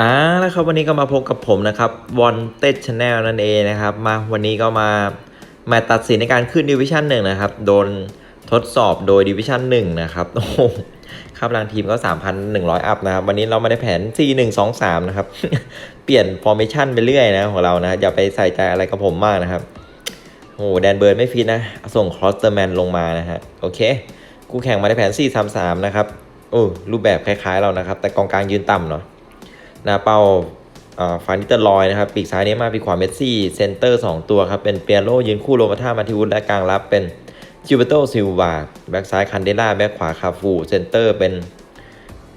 อ่าแล้วครับวันนี้ก็มาพบกับผมนะครับวอนเต็ดชาแนลนั่นเองนะครับ มาวันนี้ก็มามาตัดสินในการขึ้นดิวิชั่นหนึ่งนะครับ โดนทดสอบโดยดิวิชั่นหนึ่งนะครับโอ้ค่าพลังทีมก็ 3,100 อัพนะครับ วันนี้เราไม่ได้แผน 4 1 2 3 นะครับ เปลี่ยนฟอร์เมชันไปเรื่อยนะของเรานะอย่าไปใส่ใจอะไรกับผมมากนะครับโอ้แดนเบิร์นไม่ฟิตนะ ส่งครอสเตอร์แมนลงมานะฮะโอเคกูแข่งมาในแผน 4-3-3 นะครับโอ้รูปแบบคล้ายๆเรานะครับ แต่กองกลางยืนต่ำเนาะ น้าเป้าฟานิเตอร์ลอยนะครับ ปีกซ้ายเนย์มาปีกขวาเมสซี่เซนเตอร์ 2 ตัวครับ เป็นเปียโรยืนคู่โรมาธามาทิวุฒและกลางรับเป็นจิวเบโตซิลวาแบ็กซ้ายคันเดล่าแบ็กขวาคาฟูเซนเตอร์เป็น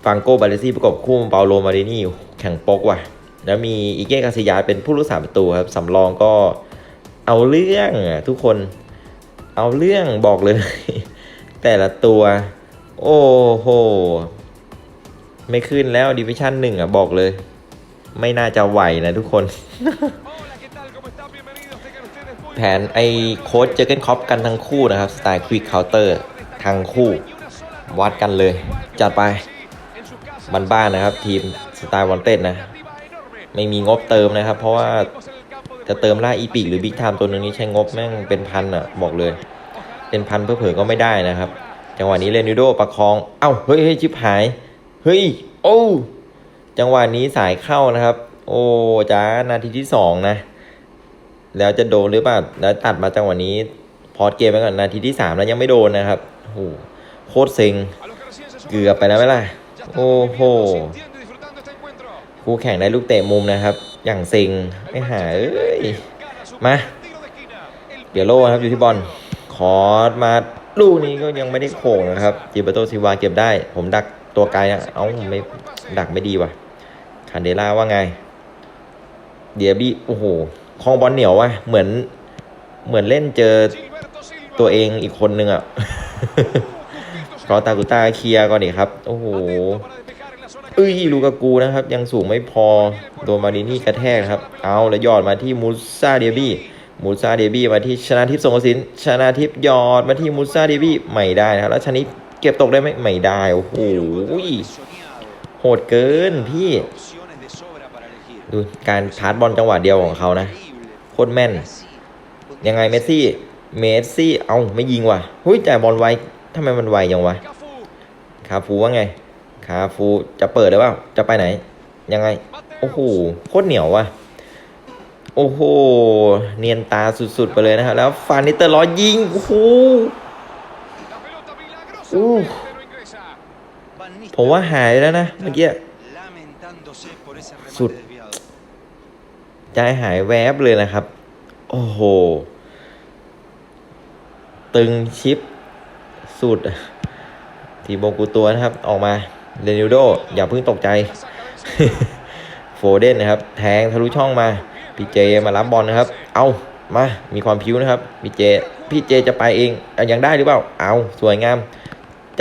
ฟังโกบาเลซี่ประกบคู่เปาโลมารินี่แข่งปกว่ะ แล้วมีอีเก้กาซิยาเป็นผู้รักษาประตูครับสำรองก็เอาเรื่องอะทุกคนเอาเรื่องบอกเลย แต่ละตัว โอ้โห ไม่ขึ้นแล้วดิวิชั่นหนึ่งอะบอกเลย ไม่น่าจะไหวนะทุกคน แผนไอโค้ดเจอเกนคอปกันทั้งคู่นะครับ สไตล์ควิกเคาน์เตอร์ทั้งคู่ วัดกันเลย จัดไปบ้านๆนะครับ ทีมสไตล์วอนเต็ดนะ ไม่มีงบเติมนะครับ เพราะว่าจะเติมล่าอีปิกหรือบิ๊กไทม์ตัวนึงนี้ใช้งบแม่งเป็นพันอะ บอกเลย เป็นพันเพื่อเผื่อก็ไม่ได้นะครับ จังหวะนี้เรนิโดประคอง เอ้าเฮ้ยเฮ้ยชิบหาย เฮ้ย โอ้ จังหวะนี้สายเข้านะครับ โอ้จ้านาทีที่สองนะ แล้วจะโดนหรือเปล่า แล้วตัดมาจังหวะนี้ พอดเกมไปก่อนนาทีที่สามแล้วยังไม่โดนนะครับโอ้โหโคตรเซ็ง เกือบไปแล้วไหมล่ะ โอ้โห คู่แข่งได้ลูกเตะมุมนะครับ อย่างเซ็งไม่หาเอ้ย มาเปียโลนะครับอยู่ที่บอลคอร์สมาลูกนี้ก็ยังไม่ได้โค้งนะครับจิเบโตซิวาเก็บได้ ผมดัก ตัวไกลนะเอ้าไม่ดักไม่ดีว่ะคันเดล่าว่าไง เดียบี้โอ้โหคลองบอลเหนียวว่ะเหมือน เหมือนเล่นเจอตัวเองอีกคนนึงอะรอตากุต้าเคลียร์ก่อนดิครับ โอ้โหเอ้ยลูกากูนะครับ ยังสูงไม่พอโดนมารินี่กระแทกครับ เอาแล้วยอดมาที่มูซาเดียบี้มูซาเดบี้มาที่ชนะทิพย์สงกสินชนะทิพย์ยอดมาที่มูซาเดบี้ไม่ได้นะครับแล้วชนิด เก็บตกได้ไหมไม่ได้ โอ้โหโหดเกินพี่ ดูการพาสบอลจังหวะเดียวของเขานะ โคตรแม่น ยังไงเมสซี่ เมสซี่ เอาไม่ยิงว่ะหุ้ยจ่ายบอลไวทำไมมันไวยังวะ คาฟูว่าไง คาฟูจะเปิดได้เปล่า จะไปไหน ยังไง โอ้โห โคตรเหนียวว่ะ โอ้โห เนียนตาสุดๆไปเลยนะครับ แล้วฟานิเตอร์ล้อยิง โอ้โห อู้ผมว่าหายแล้วนะเมื่อกี้สุด ใจหายแวบเลยนะครับ โอ้โห ตึงชิป สุด ทีโบกูตัวนะครับ ออกมาเรนิวโด อย่าเพิ่งตกใจ โฟเดนนะครับ แทงทะลุช่องมา พี่เจมารับบอลนะครับ เอามา มีความพิ้วนะครับ พี่เจ พี่เจจะไปเองเอายังได้หรือเปล่า เอาสวยงาม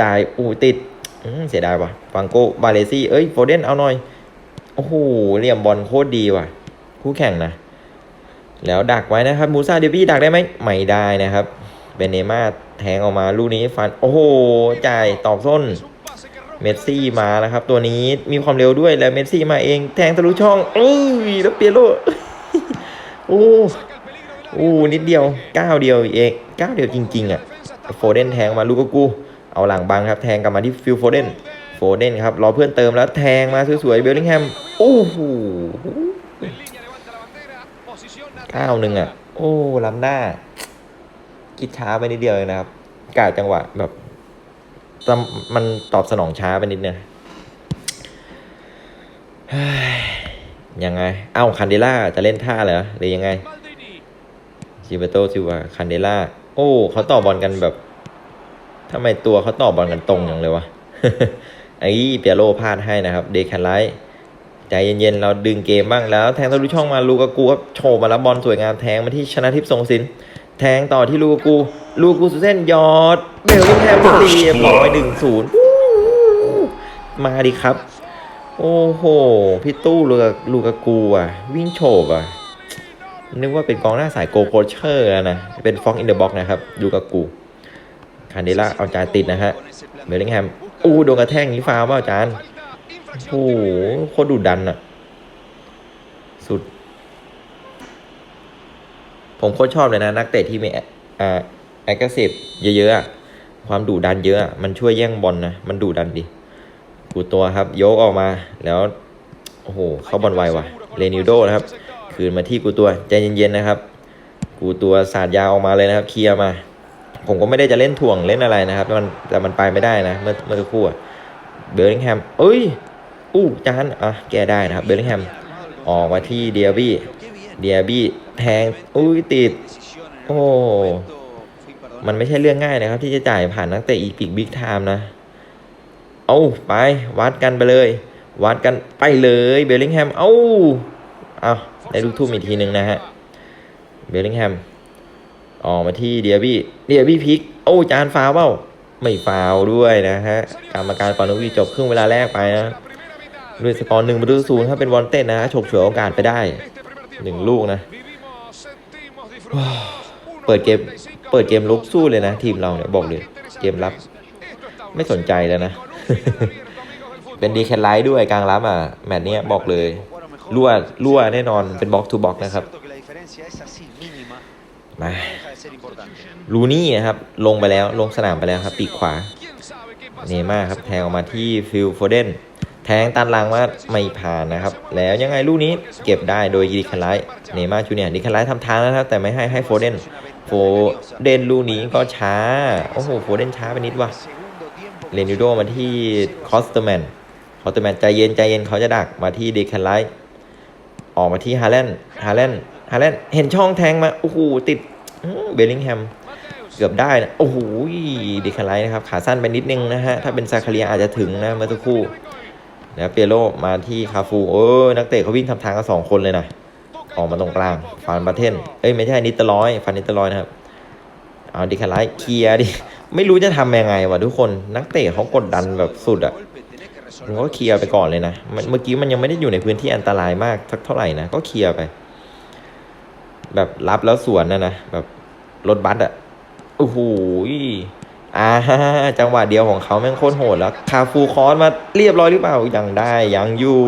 จ่ายอูติดเสียดายว่ะฟังโกบาเลซี่เอ้ยโฟเดนเอาหน่อย โอ้โหเหลี่ยมบอลโคตรดีว่ะ คู่แข่งนะ แล้วดักไว้นะครับมูซาเดบี้ดักได้ไหมไม่ได้นะครับ เบนเนม่าแทงออกมาลูกนี้ฟัน โอ้โห จ่ายตอกส้น เมสซี่มาแล้วครับ ตัวนี้มีความเร็วด้วยแล้วเมสซี่มาเอง แทงทะลุช่องเอ้ยแล้วเปียโรโอ้โอ้นิดเดียวก้าวเดียวเองก้าวเดียวจริง ๆ อะ โฟเดนแทงมาลูกกู เอาหลังบังครับแทงกลับมาที่ฟิลโฟเดนโฟเดนครับรอเพื่อนเติมแล้วแทงมาสวยๆเบลลิงแฮมโอ้โหก้าวหนึ่งอะ โอ้ล้ำหน้า คิดช้าไปนิดเดียวเองนะครับกาดจังหวะแบบมันตอบสนองช้าไปนิดนึงยยังไง เอ้าคันเดล่าจะเล่นท่าเหรอหรือยังไงชิเบโตซิวาคันเดล่า โอ้ เขาต่อบอลกันแบบ ทำไมตัวเขาต่อบอลกันตรงอย่างเลยวะไอ้เปียโรพลาดให้นะครับ เดคันไลท์ใจเย็นๆ เราดึงเกมบ้างแล้ว แทงทะลุช่องมาลูกากูครับโฉบมาแล้วบอลสวยงามแทงมาที่ชนะทิพย์สงสิน แทงต่อที่ลูกากู ลูกากูสุดเส้นยอดเบลลิงแฮมเรีบร้อยหนึ่งศูนย์มาดิครับ โอ้โห พี่ตู้ลูกาลูกากูอะ วิ่งโฉบอะ นึกว่าเป็นกองหน้าสายโกโคเชอร์นะ เป็นฟองอินเดอะบ็อกนะครับลูกากู คันเดล่าเอาจานติดนะฮะเบลลิงแฮมอู้โดนกระแทกงนี้ฟาวล์เปล่าอาจารย์โอ้โหโคตรดุดันอะสุด ผมโคตรชอบเลยนะ นักเตะที่มีอ่าแอคทีฟเยอะๆความดุดันเยอะอะมันช่วยแย่งบอลนะ มันดุดันดิกูตัวครับ โยกออกมาแล้วโอ้โหเข้าบอลไวว่ะเรนิวโดนะครับ คืนมาที่กูตัวใจเย็นๆนะครับ กูตัวสาดยาวออกมาเลยนะครับ เคลียร์มา ผมก็ไม่ได้จะเล่นถ่วงเล่นอะไรนะครับแต่มันแต่มันไปไม่ได้นะ เมื่อเมื่อครู่เบลลิงแฮมเอ้ยอู้จานอะแกได้นะครับเบลลิงแฮมออกมาที่เดียบี้เดียบี้แทงอุ้ยติด โอ้มันไม่ใช่เรื่องง่ายนะครับ ที่จะจ่ายผ่านนักเตะอีพิกบิ๊กไทม์นะ เอาไปวัดกันไปเลย วัดกันไปเลยเบลลิงแฮม เอาเอาได้ลูกทุ่มอีกทีหนึ่งนะฮะเบลลิงแฮม ออกมาที่เดียบี้เดียบี้พลิก โอ้จานฟาวเปล่าไม่ฟาวด้วยนะฮะกรรมการปานวีจบครึ่งเวลาแรกไปนะด้วยสกอร์หนึ่งประตูศูนย์ถ้าเป็นวอลเต้นนะฉกฉวยโอกาสไปได้หนึ่งลูกนะ เปิดเกมเปิดเกมลุกสู้เลยนะ ทีมเราเนี่ยบอกเลยเกมรับ ไม่สนใจแล้วนะ เป็นดีแคทไลท์ด้วยกลางรับอะ แมตช์เนี้ยบอกเลยรั่วรั่วแน่นอนเป็นบล็อกทูบล็อกนะครับมา ลูนี่นะครับลงไปแล้วลงสนามไปแล้วครับ ปีกขวา เนม่าครับแทงออกมาที่ฟิลโฟเดนแทงตันลังว่าไม่ผ่านนะครับ แล้วยังไงลูกนี้เก็บได้โดยดีคันไลท์เนม่าจูเนียร์ดีคันไลท์ทำทางแล้วครับ แต่ไม่ให้ให้โฟเดนโฟเดนลูกนี้ก็ช้า โอ้โหโฟเดนช้าไปนิดว่ะเรนิโดมาที่คอสเตอร์แมนคอสเตอร์แมนใจเย็นใจเย็นเขาจะดักมาที่ดีคันไลท์ออกมาที่ฮาแลนด์ฮาแลนด์ฮาแลนด์เห็นช่องแทงมาโอ้โหติด เบลลิงแฮมเกือบได้นะโอ้โหดีคันไลนะครับ ขาสั้นไปนิดนึงนะฮะ ถ้าเป็นซาคาเรียอาจจะถึงนะเมื่อสักครู่นะเปียโรมาที่คาฟูโอ้ยนักเตะเขาวิ่งทำทางกันสองคนเลยนะออกมาตรงกลางฟันประเทนเอ้ยไม่ใช่นิตร้อยฟันนิตร้อยนะครับเอาดีคันไลเคลียดิไม่รู้จะทำยังไงวะทุกคนนักเตะเขากดดันแบบสุดอะผมก็เคลียร์ไปก่อนเลยนะเมื่อกี้มันยังไม่ได้อยู่ในพื้นที่อันตรายมากสักเท่าไหร่นะก็เคลียร์ไป แบบรับแล้วสวนนะนะแบบรถบัสอะโอ้โหอ่าจังหวะเดียวของเขาแม่งโคตรโหดแล้ว คาฟูคอนมาเรียบร้อยหรือเปล่ายังได้ยังอยู่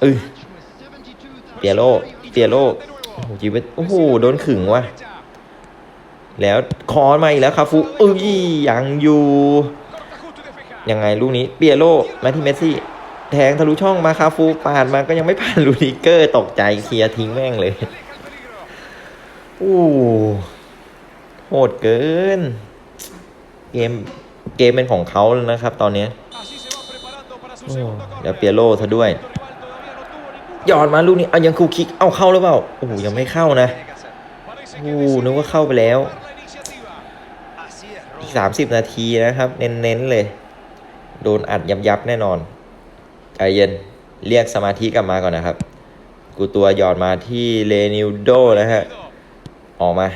เออเปียโรเปียโรโอ้โหโอ้โหโดนขึงว่ะ แล้วคอนมาอีกแล้วคาฟูเอ้ยยังอยู่ยังไงลูกนี้เปียโรมาที่เมสซี่แทงทะลุช่องมาคาฟูปาดมาก็ยังไม่ผ่านลูดิเกอร์ตกใจเคลียร์ทิ้งแม่งเลย โอ้โหดเกิน เกม เกมเป็นของเขาแล้วนะครับ ตอนนี้โอ้เดี๋ยวเปียโรซะด้วยหยอดมาลูกนี้เอายังคูคิก เอาเข้าหรือเปล่า โอ้โหยังไม่เข้านะ โอ้นึกว่าเข้าไปแล้ว อีกสามสิบนาทีนะครับ เน้นๆเลย โดนอัดยับยับๆแน่นอน ใจเย็น เรียกสมาธิกลับมาก่อนนะครับ กูตัวหยอดมาที่เลนิวโดนะฮะ ออกมา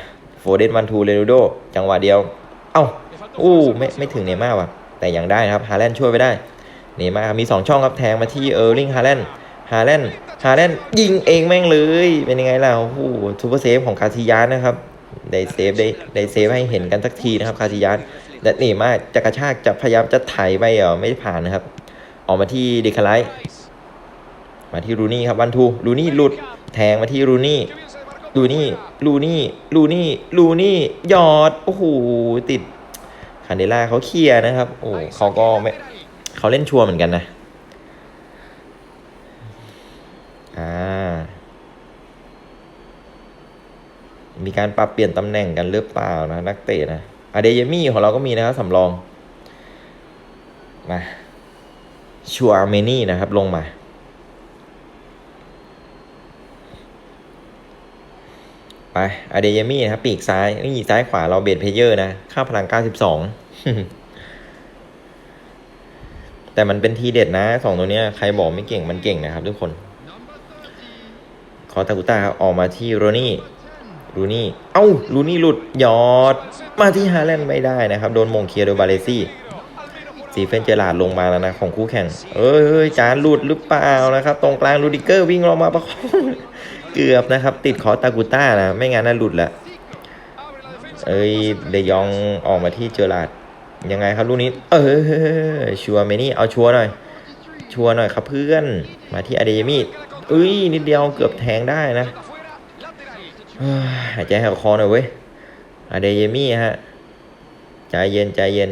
โฟเดนวันทูเรนูโดจังหวะเดียว เอ้าอู้ไม่ไม่ถึงเนม่าว่ะ แต่ยังได้นะครับฮาแลนช่วยไปได้ เนม่ามี2ช่องครับแทงมาที่เออร์ลิงฮาแลนฮาแลนฮาแลนยิงเองแม่งเลย เป็นยังไงล่ะโอ้โหซูเปอร์เซฟของคาซิยานนะครับได้เซฟได้ได้เซฟให้เห็นกันสักทีนะครับคาซิยานและนี่มาจะกระชากจะพยายามจะไถไปเหรอไม่ผ่านนะครับ ออกมาที่เดคาไลมาที่รูนี่ครับวันทูรูนี่หลุดแทงมาที่รูนี่ ลูนี่ลูนี่ลูนี่ลูนี่หยอดโอ้โหติดคันเดล่าเขาเคลียร์นะครับ โอ้เขาก็ไม่เขาเล่นชัวร์เหมือนกันนะอ่ามีการปรับเปลี่ยนตำแหน่งกันหรือเปล่านะนักเตะนะอเดยมี่ของเราก็มีนะครับสำรองมาชัวร์เมนี่นะครับ ลงมา ไปอเดยมี่นะครับปีกซ้ายนี่ซ้ายขวาเราเบดเพเยอร์นะ ค่าพลัง 92 แต่มันเป็นทีเด็ดนะสองตัวเนี้ยใครบอกไม่เก่งมันเก่งนะครับทุกคนคอตากุต้าครับออกมาที่โรนี่รูนี่ เอ้ารูนี่หลุดยอด มาที่ฮาแลนด์ไม่ได้นะครับ โดนมงเคียโดยบาเลซี่สีเฟนเจอราร์ดลงมาแล้วนะ ของคู่แข่งเอ้ยเอ้ยจานหลุดหรือเปล่านะครับ ตรงกลางลูดิเกอร์วิ่งลงมาประคอง เกือบนะครับ ติดคอตากุต้านะไม่งั้นน่าหลุดละเอ้ยเดยองออกมาที่เจอราดยังไงครับลูกนี้ เออชัวร์เมนี่เอาชัวร์หน่อย ชัวร์หน่อยครับเพื่อนมาที่อะเดยมี่เอ้ยนิดเดียวเกือบแทงได้นะหายใจหายคอหน่อยเว้ยอาเดเยมี่ฮะใจเย็นใจเย็น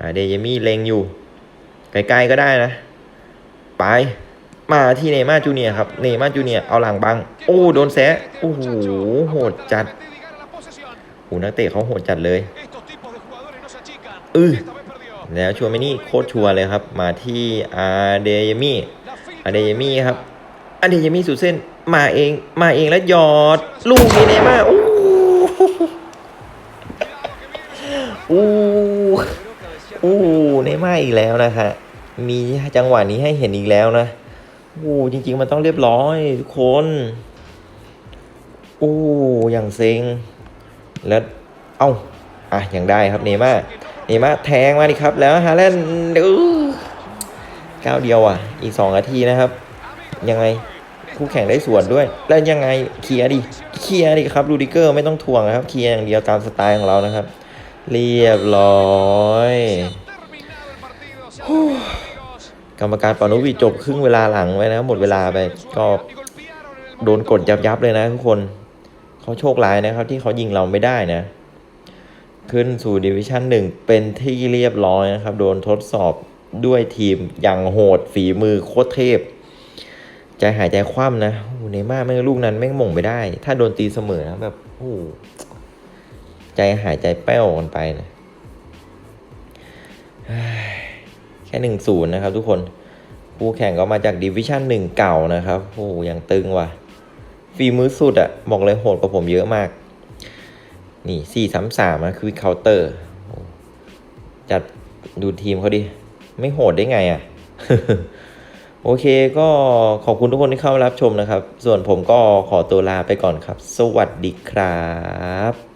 อาเดเยมี่เลงอยู่ไกลๆก็ได้นะ ไป มาที่เนย์มาจูเนียครับ เนย์มาจูเนียเอาหลังบัง โอ้โดนแซะโอ้โหโหดจัดโหนักเตะเขาโหดจัดเลยอือแล้วชัวร์ไหมนี่โคตรชัวร์เลยครับ มาที่อาเดยมี่อาเดยมี่ครับอาเดยมี่สุดเส้นมาเองมาเองแล้วหยอด ลูกนี้เนย์มาโอ้โหโอ้โหโอ้เนย์มาอีกแล้วนะฮะมีจังหวะนี้ให้เห็นอีกแล้วนะ โอ้จริง ๆ มันต้องเรียบร้อยทุกคนโอ้อย่างเซ็งแล้วเอ้าอะยังได้ครับเนย์มาร์เนย์มาร์แทงมาดิครับ แล้วฮาแลนด์ดูก้าวเดียวอะ อีกสองนาทีนะครับ ยังไงคู่แข่งได้สวนด้วย แล้วยังไงเคลียร์ดิเคลียร์ดิครับรูดิเกอร์ไม่ต้องทวงนะครับเคลียร์อย่างเดียวตามสไตล์ของเรานะครับ เรียบร้อยฮู้ กรรมการปานุวิจบครึ่งเวลาหลังไว้นะ หมดเวลาไปก็โดนกดยับยับเลยนะทุกคนเขาโชคร้ายนะครับ ที่เขายิงเราไม่ได้นะ ขึ้นสู่ดิวิชั่นหนึ่งเป็นที่เรียบร้อยนะครับ โดนทดสอบด้วยทีมอย่างโหดฝีมือโคตรเทพ ใจหายใจคว่ำนะโอ้เนม่าร์ไม่งลูกนั้นไม่งมงไปได้ ถ้าโดนตีเสมอนะแบบโอ้ใจหายใจแป้วกันไปนะเฮ้ย ค่หนึ่งศูนย์นะครับ ทุกคนคู่แข่งก็มาจากดิวิชั่นหนึ่งเก่านะครับโอ้ย่างตึงว่ะฝีมือสุดอะบอกเลยโหดกว่าผมเยอะมาก นี่สี่สามสามอะคือเคาน์เตอร์ จัดดูทีมเขาดิ ไม่โหดได้ไงอะโอเคก็ขอบคุณทุกคนที่เข้ารับชมนะครับ ส่วนผมก็ขอตัวลาไปก่อนครับ สวัสดีครับ